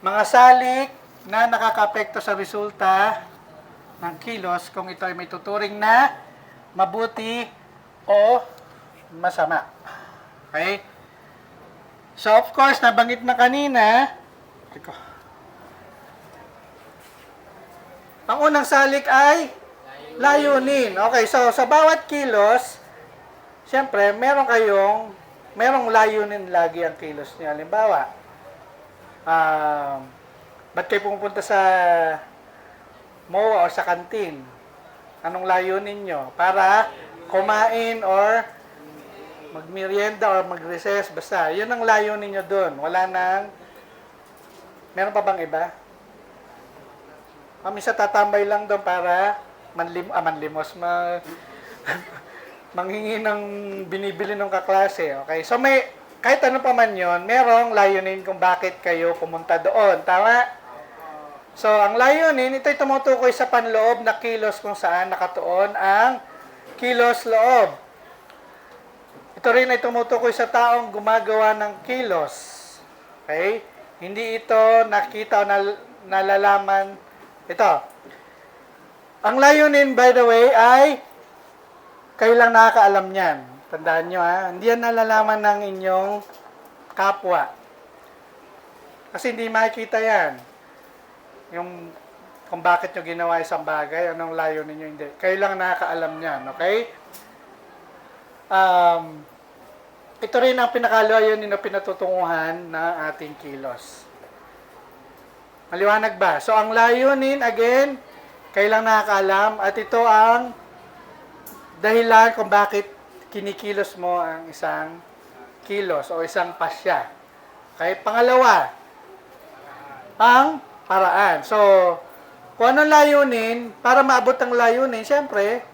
mga salik na nakakapekto sa resulta ng kilos kung ito ay may tuturing na mabuti o masama. Okay? So, of course, nabanggit na kanina, Teka. ang unang salik ay layunin. Okay, so sa bawat kilos, siyempre, meron kayong, merong layunin lagi ang kilos niya. Halimbawa, um, ba't kayo pumupunta sa MOA o sa kantin? Anong layunin nyo? Para kumain or magmerienda or mag-recess, basta. Yun ang layunin nyo doon. Wala nang, meron pa bang iba? Kami sa tatambay lang doon para manlim, ah, manlimos, ma, manghingi ng binibili ng kaklase. Okay? So may, kahit ano pa man yun, merong layunin kung bakit kayo pumunta doon. Tama? So, ang layunin, ito'y tumutukoy sa panloob na kilos kung saan nakatuon ang kilos loob. Ito rin ay tumutukoy sa taong gumagawa ng kilos. Okay? Hindi ito nakita o nal- nalalaman. Ito. Ang layunin, by the way, ay kayo lang nakakaalam niyan. Tandaan nyo ha. Hindi yan nalalaman ng inyong kapwa. Kasi hindi makikita yan. Yung kung bakit nyo ginawa isang bagay, anong layunin nyo, hindi. Kayo lang nakakaalam niyan. Okay? Um, ito rin ang pinakalayunin na pinatutunguhan na ating kilos. Maliwanag ba? So, ang layunin, again, kailang nakakaalam at ito ang dahilan kung bakit kinikilos mo ang isang kilos o isang pasya. Okay? Pangalawa, ang paraan. So, kung anong layunin, para maabot ang layunin, siyempre,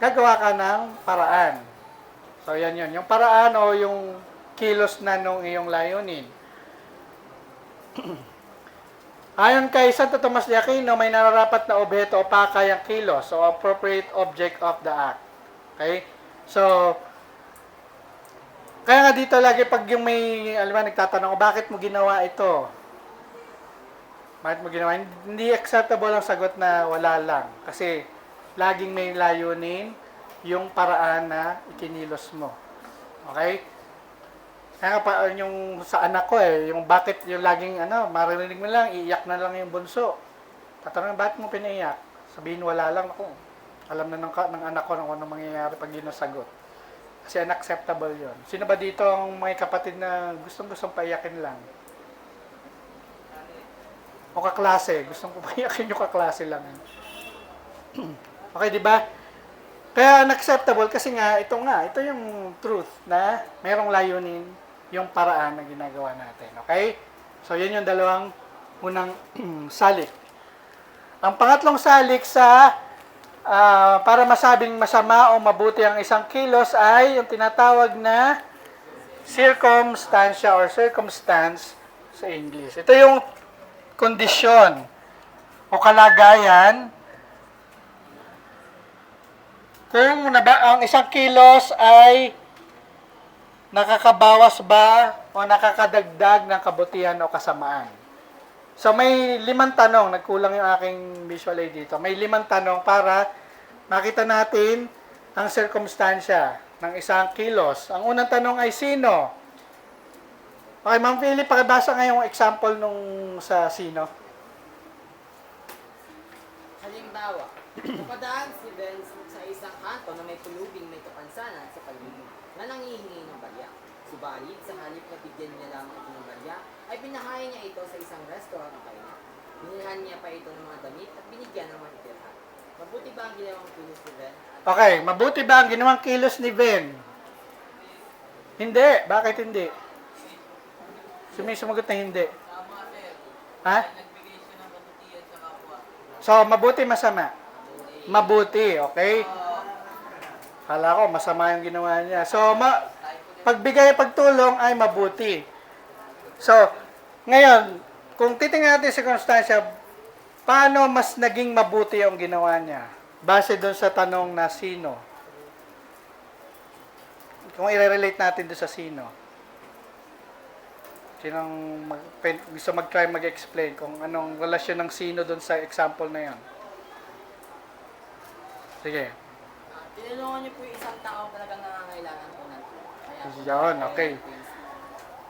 gagawa ka ng paraan. So, yan yun. Yung paraan o yung kilos na nung iyong layunin. Ayon kay Santo Tomas de Aquino, may nararapat na objeto o pakay ang kilos o appropriate object of the act. Okay? So, kaya nga dito lagi pag yung may, alam mo, nagtatanong, bakit mo ginawa ito? Bakit mo ginawa? Hindi acceptable ang sagot na wala lang. Kasi, laging may layunin yung paraan na ikinilos mo. Okay? Kaya nga pa yung sa anak ko eh, yung bakit yung laging ano, maririnig mo lang, iiyak na lang yung bunso. Tatanungin, bakit mo pinaiyak? Sabihin wala lang ako. Alam na ng, ng anak ko kung ano mangyayari pag yun sagot. Kasi unacceptable yon. Sino ba dito ang may kapatid na gustong gustong paiyakin lang? O kaklase, gustong ko paiyakin yung kaklase lang. okay, di ba? Kaya unacceptable kasi nga, ito nga, ito yung truth na merong layunin yung paraan na ginagawa natin. Okay? So, yan yung dalawang unang salik. Ang pangatlong salik sa ah, para masabing masama o mabuti ang isang kilos ay yung tinatawag na circumstancia or circumstance sa English. Ito yung kondisyon o kalagayan kung naba, ang isang kilos ay nakakabawas ba o nakakadagdag ng kabutihan o kasamaan. So may limang tanong, nagkulang yung aking visual aid dito. May limang tanong para makita natin ang circumstansya ng isang kilos. Ang unang tanong ay sino? Okay, Ma'am Philip, pakibasa nga yung example nung sa sino. Halimbawa, napadaan si Benz sa isang kanto na may tulubing may kapansanan sa paligid na nangihingi ng barya. Subalit, sa halip na bigyan niya lamang ito ng barya, ay pinahain niya ito sa isang restaurant ng kainan. Binilhan niya pa ito ng mga damit at binigyan ng matitirhan. Mabuti ba ang ginawang kilos ni Ben? Okay, mabuti ba ang ginawang kilos ni Ben? Hindi. Bakit hindi? Sumisumagot na hindi. Ha? So, mabuti, masama? Mabuti, okay? Kala ko, masama yung ginawa niya. So, ma pagbigay pagtulong ay mabuti. So, ngayon, kung titingnan natin sa circumstansya, paano mas naging mabuti yung ginawa niya? Base doon sa tanong na sino? Kung i-relate natin doon sa sino? Sinong mag, gusto mag-try mag-explain kung anong relasyon ng sino doon sa example na yon? Sige. Ah, tinulungan niyo po yung isang tao talagang nangangailangan po Yun, okay.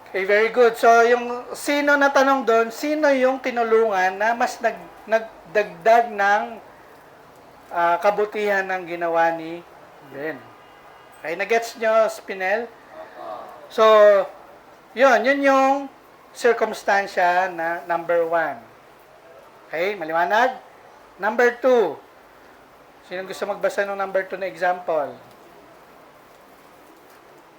Okay, very good. So, yung sino na tanong doon, sino yung tinulungan na mas nag, nagdagdag ng ah, kabutihan ng ginawa ni Ben? Okay, nagets nyo, Spinel? So, yun, yun yung circumstansya na number one. Okay, maliwanag? Number two. Sino gusto magbasa ng number two na example?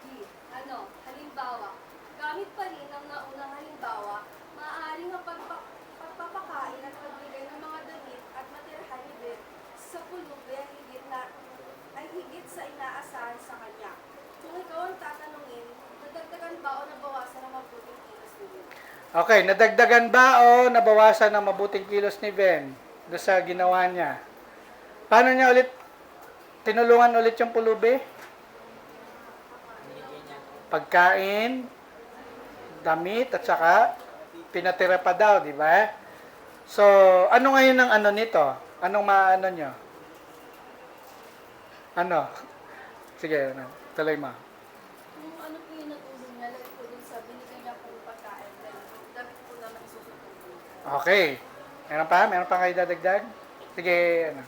D. Ano, halimbawa, gamit pa rin ang naunang halimbawa, maaaring ang pagpa- pagpapakain at pagbigay ng mga damit at matirhan ni Beth sa pulubi ay higit, na, ay higit sa inaasahan sa kanya. Kung ikaw ang tatanungin, nadagdagan ba o nabawasan ang mabuting kilos ni Beth? Okay, nadagdagan ba o nabawasan ng mabuting kilos ni Ben doon sa ginawa niya? Paano niya ulit tinulungan ulit yung pulubi? Pagkain, damit, at saka pinatira pa daw, di ba? So, ano ngayon ang ano nito? Anong maano nyo? Ano? Sige, ano? tuloy mo. Kung ano po yung natulong niya, lagi po dun sa binigay niya po pagkain, dahil damit po naman isusutuloy. Okay. Meron pa? Meron pa kayo dadagdag? Sige, ano?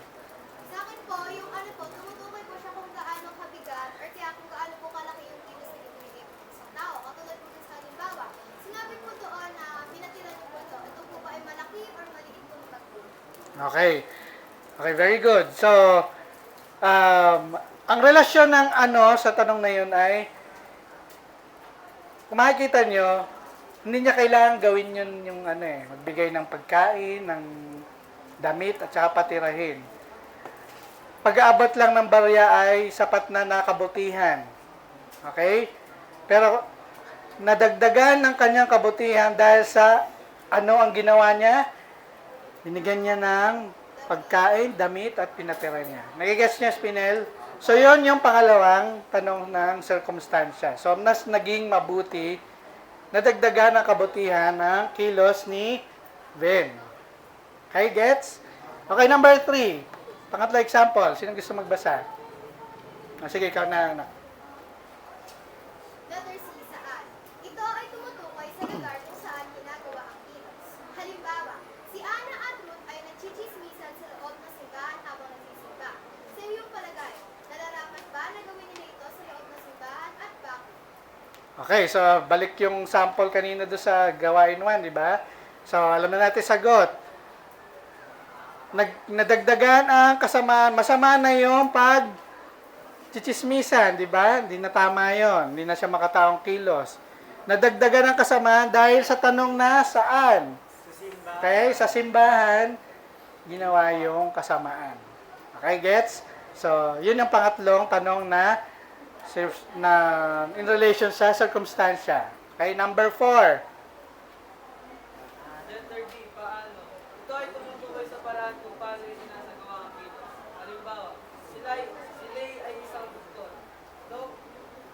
Sa akin po, yung ano po, tumutukoy po siya kung gaano kabigat or kaya kung gaano po kalaki yung kilos na ibinigay po sa tao. Katulad po sa halimbawa, sinabi po doon na pinatira niyo po ito. Ito po ba ay malaki or maliit po ng tatlo? Okay. Okay, very good. So, um, ang relasyon ng ano sa tanong na yun ay, kung makikita nyo, hindi niya kailangan gawin yun yung ano eh, magbigay ng pagkain, ng damit, at saka patirahin. Pag-aabot lang ng barya ay sapat na nakabutihan. Okay? Pero, nadagdagan ng kanyang kabutihan dahil sa ano ang ginawa niya? Binigyan niya ng pagkain, damit, at pinatira niya. Nagigets niya, Spinel? So, yon yung pangalawang tanong ng circumstansya. So, mas naging mabuti, nadagdagan ang kabutihan ng kilos ni Ben. Okay, gets? Okay, number three. Pangatlo example. Sino gusto magbasa? Ah, sige, ikaw na, anak. Letter C, saan? Ito ay tumutukoy sa lugar kung saan ginagawa ang kilos. Halimbawa, si Ana at Ruth ay nagchichismisan sa loob ng simbahan habang nagsisimba. Sa iyong palagay, nararapat ba na gawin nila ito sa loob ng simbahan at bakit? Okay, so balik yung sample kanina do sa gawain 1, di ba? So, alam na natin sagot. Nag, nadagdagan ang kasamaan. Masama na yung pag chichismisan, di ba? Hindi na tama yon. Hindi na siya makataong kilos. Nadagdagan ang kasamaan dahil sa tanong na saan. Okay, sa simbahan, ginawa yung kasamaan. Okay, gets? So, yun yung pangatlong tanong na na in relation sa circumstansya. Okay, number four. Letter D, paano? Ito ay tumutukoy sa paraan kung paano yung sinasagawa ang kilos. Halimbawa, sila sila ay isang doktor. No?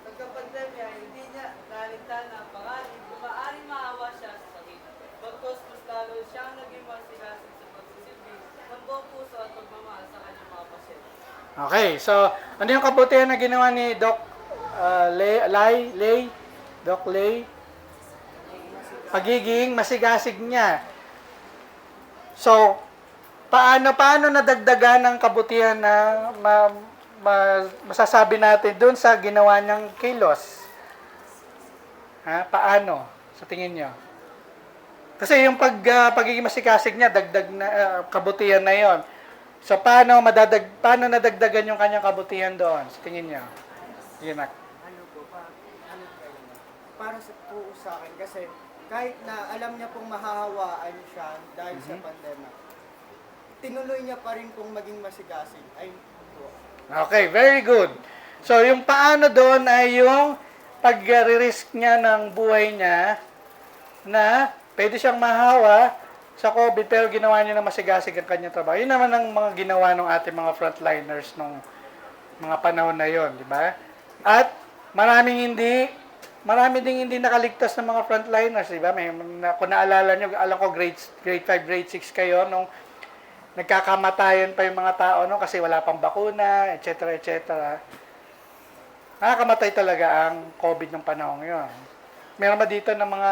Nagka-pandemya, hindi niya naligtan ang pangalan kung maaaring maawa siya sa sakit. Bagkos mas lalo siyang naging masigasig sa pagsisilbi ng buong puso at pagmamahal sa kanyang mga pasyente. Okay, so ano yung kabutihan na ginawa ni Doc uh, Lay, Lay, Lay, Doc Lay? Pagiging masigasig niya. So, paano paano nadagdagan ng kabutihan na ma, ma- masasabi natin doon sa ginawa niyang kilos? Ha? Paano? Sa tingin niyo? Kasi yung pag, ah, pagiging masigasig niya, dagdag na ah, kabutihan na yon. So paano madadag paano nadagdagan yung kanyang kabutihan doon? Sa tingin niyo? Yun. ano po, pa, ano kayo na, para sa po sa akin kasi kahit na alam niya pong mahahawaan siya dahil sa pandemya, tinuloy niya pa rin pong maging masigasig. Ay, po. Okay, very good. So yung paano doon ay yung pag-risk niya ng buhay niya na pwede siyang mahawa sa COVID pero ginawa niya na masigasig ang kanyang trabaho. Yun naman ang mga ginawa ng ating mga frontliners nung mga panahon na yon, di ba? At maraming hindi marami ding hindi nakaligtas ng mga frontliners, di ba? May, na, kung naalala nyo, alam ko grade, grade 5, grade 6 kayo, nung nagkakamatayan pa yung mga tao, no? Kasi wala pang bakuna, etc., etc. Nakakamatay talaga ang COVID ng panahon yun. Meron ba dito ng mga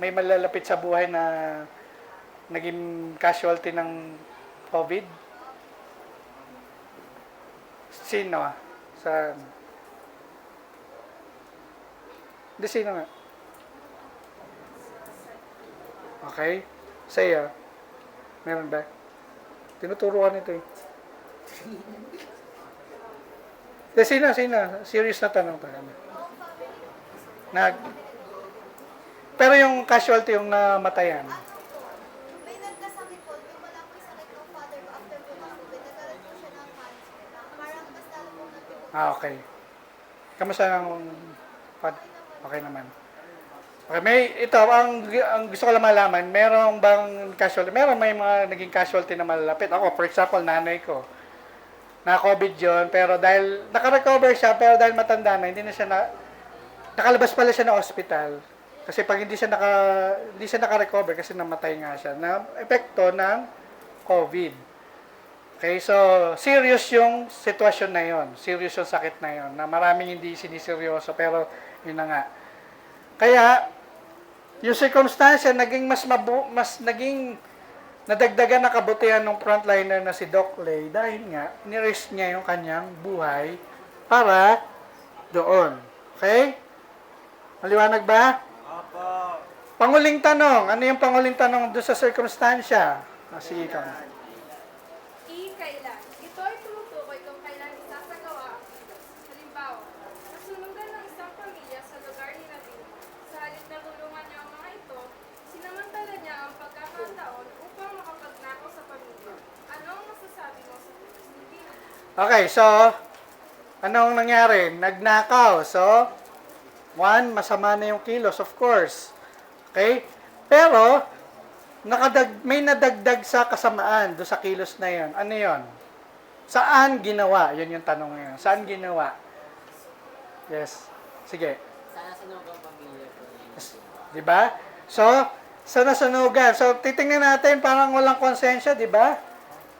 may malalapit sa buhay na naging casualty ng COVID? Sino? ah? Sa... Sino nga? Okay. Sa'yo? Meron ba? Tinuturuan ito eh. Hindi, sino? Sino? Serious na tanong to. Nag... Pero yung casualty yung namatayan. Nagpipog. Ah, okay. Kamusta ang pad? Okay naman. Okay, may ito ang ang gusto ko lang malaman, merong bang casualty? Meron may mga naging casualty na malalapit. Ako, for example, nanay ko. Na COVID 'yon, pero dahil naka-recover siya, pero dahil matanda na, hindi na siya na nakalabas pala siya ng ospital. Kasi pag hindi siya naka hindi siya naka-recover kasi namatay nga siya na epekto ng COVID. Okay, so serious yung sitwasyon na yon, serious yung sakit na yon, na maraming hindi siniseryoso pero yun na nga. Kaya yung circumstance naging mas mabu mas naging nadagdagan na kabutihan ng frontliner na si Doc Lay dahil nga nirisk niya yung kanyang buhay para doon. Okay? Maliwanag ba? Panguling tanong. Ano yung panguling tanong doon sa circumstansya? Ah, sige ka. I. Kailan. Ito ay tumutukoy kung kailan isasagawa ang kilos. Halimbawa, nasunugan ng isang pamilya sa lugar ni Nabil. Sa halip na tulungan niya ang mga ito, sinamantala niya ang pagkakataon upang makapagnakaw sa pamilya. Ano ang masasabi mo sa kilos ni Dino? Okay, so, anong nangyari? Nagnakaw. So, one, masama na yung kilos, of course. Okay? Pero, nakadag, may nadagdag sa kasamaan do sa kilos na yon. Ano yon? Saan ginawa? Yun yung tanong ngayon. Saan ginawa? Yes. Sige. Sana sunog ang pamilya ko. Di ba? So, sa nasunugan. So, titingnan natin parang walang konsensya, di ba?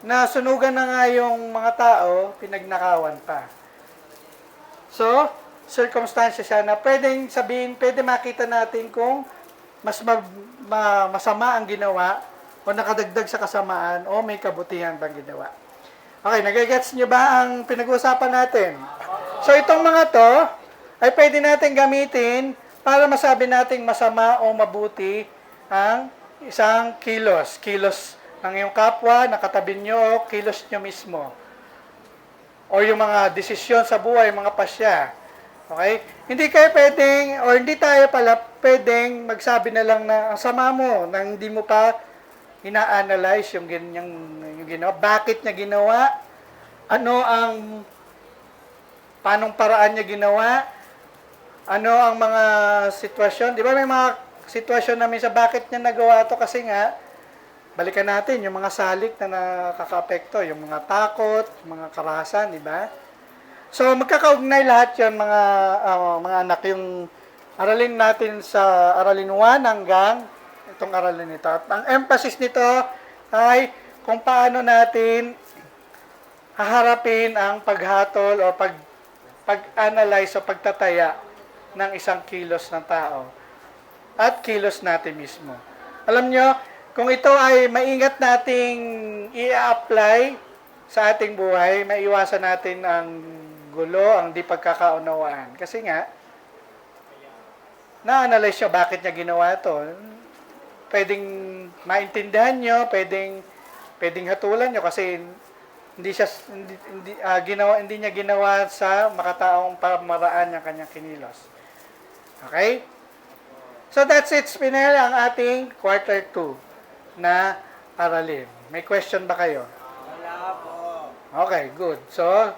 Na sunugan na nga yung mga tao, pinagnakawan pa. So, circumstances siya na pwedeng sabihin, pwede makita natin kung mas mag, ma- masama ang ginawa o nakadagdag sa kasamaan o may kabutihan bang ginawa. Okay, nagagets nyo ba ang pinag-uusapan natin? So, itong mga to ay pwede natin gamitin para masabi nating masama o mabuti ang isang kilos. Kilos ng iyong kapwa, nakatabi nyo, kilos nyo mismo. O yung mga desisyon sa buhay, mga pasya. Okay? Hindi kayo pwedeng, or hindi tayo pala pwedeng magsabi na lang na ang sama mo, nang hindi mo pa ina-analyze yung, yung, yung ginawa. Bakit niya ginawa? Ano ang, paanong paraan niya ginawa? Ano ang mga sitwasyon? Di ba may mga sitwasyon namin sa bakit niya nagawa to kasi nga, balikan natin yung mga salik na nakaka-apekto, yung mga takot, yung mga karahasan, di ba? So magkakaugnay lahat 'yan mga ah, mga anak yung aralin natin sa aralin 1 hanggang itong aralin nito. At ang emphasis nito ay kung paano natin haharapin ang paghatol o pag pag-analyze o pagtataya ng isang kilos ng tao at kilos natin mismo. Alam nyo, kung ito ay maingat nating i-apply sa ating buhay, maiwasan natin ang gulo, ang di pagkakaunawaan. Kasi nga, na-analyze nyo bakit niya ginawa to. Pwedeng maintindihan nyo, pwedeng, pwedeng hatulan nyo kasi hindi siya hindi, hindi, ah, ginawa hindi niya ginawa sa makataong pamaraan ng kanyang kinilos. Okay? So that's it, Spinel, ang ating quarter 2 na aralin. May question ba kayo? Wala po. Okay, good. So,